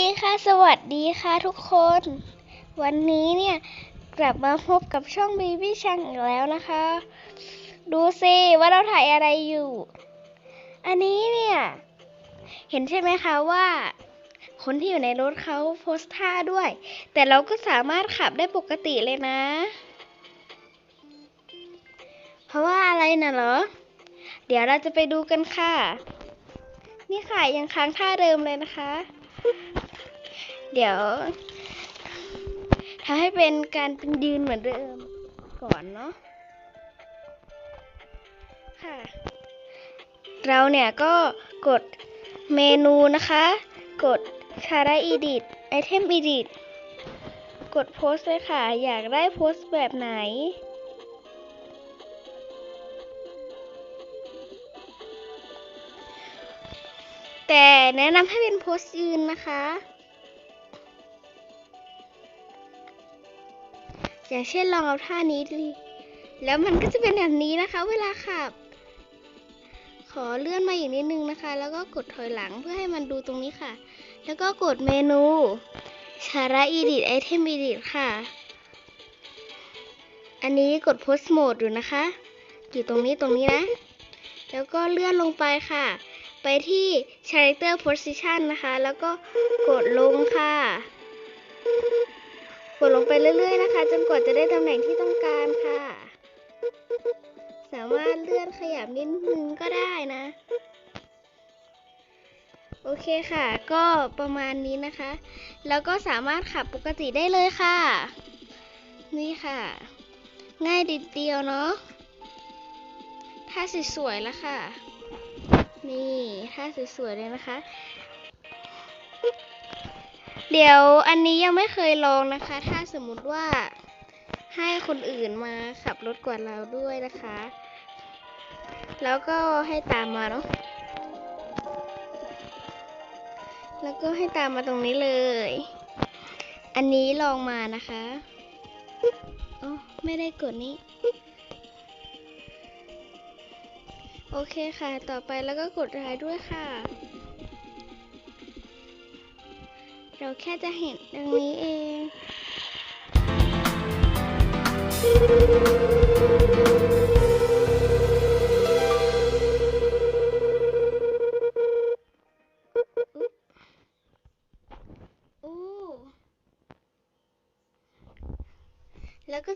ดีค่ะ สวัสดีค่ะทุกคน วันนี้เนี่ย กลับมาพบกับช่อง Baby ช่างอีกแล้วนะคะ ดูสิว่าเราถ่ายอะไรอยู่ อันนี้เนี่ย เห็นใช่ไหมคะว่า คนที่อยู่ในรถเขาโพสท่าด้วย แต่เราก็สามารถขับได้ปกติเลยนะ เพราะว่าอะไรน่ะเหรอ เดี๋ยวเราจะไปดูกันค่ะ นี่ค่ะยังค้างท่าเดิมเลยนะคะ เดี๋ยวทำให้เป็นการเป็นยืนเหมือนเดิมก่อนเนาะค่ะ เราเนี่ยก็กดเมนูนะคะ กดชาร์อีดิตไอเทมอีดิตกดโพสเลยค่ะ อยากได้โพสแบบไหน แต่แนะนำให้เป็นโพสยืนนะคะ อย่างเช่นลองเอาท่านี้ดิแล้วมันก็จะเป็นแบบนี้นะคะ เวลาขับ ขอเลื่อนมาอีกนิดนึงนะคะ แล้วก็กดถอยหลังเพื่อให้มันดูตรงนี้ค่ะ แล้วก็กดเมนูชาระอีดิตไอเทมอีดิตค่ะ อันนี้กดโพสต์โหมดอยู่นะคะ อยู่ตรงนี้ตรงนี้นะ แล้วก็เลื่อนลงไปค่ะ ไปที่ Character Position นะคะ แล้วก็กดลงค่ะ งไปเรื่อยๆนะคะ จนกว่าจะได้ตำแหน่งที่ต้องการค่ะ สามารถเลื่อนขยับนิดนึงก็ได้นะ โอเคค่ะ ก็ประมาณนี้นะคะ แล้วก็สามารถขับปกติได้เลยค่ะ นี่ค่ะ ง่ายดิดเดียวเนาะถ้าสวยๆแล้วค่ะ นี่ท่าสวยๆเลยนะคะ เดี๋ยวอันนี้ยังไม่เคยลองนะคะ ถ้าสมมุติว่าให้คนอื่นมาขับรถกว่าเราด้วยนะคะ แล้วก็ให้ตามมาเนาะ แล้วก็ให้ตามมาตรงนี้เลย อันนี้ลองมานะคะอ๋อไม่ได้กดนี้ โอเคค่ะ ต่อไปแล้วก็กดรายด้วยค่ะ เราแค่จะเห็นตรงนี้เองอู้แล้วก็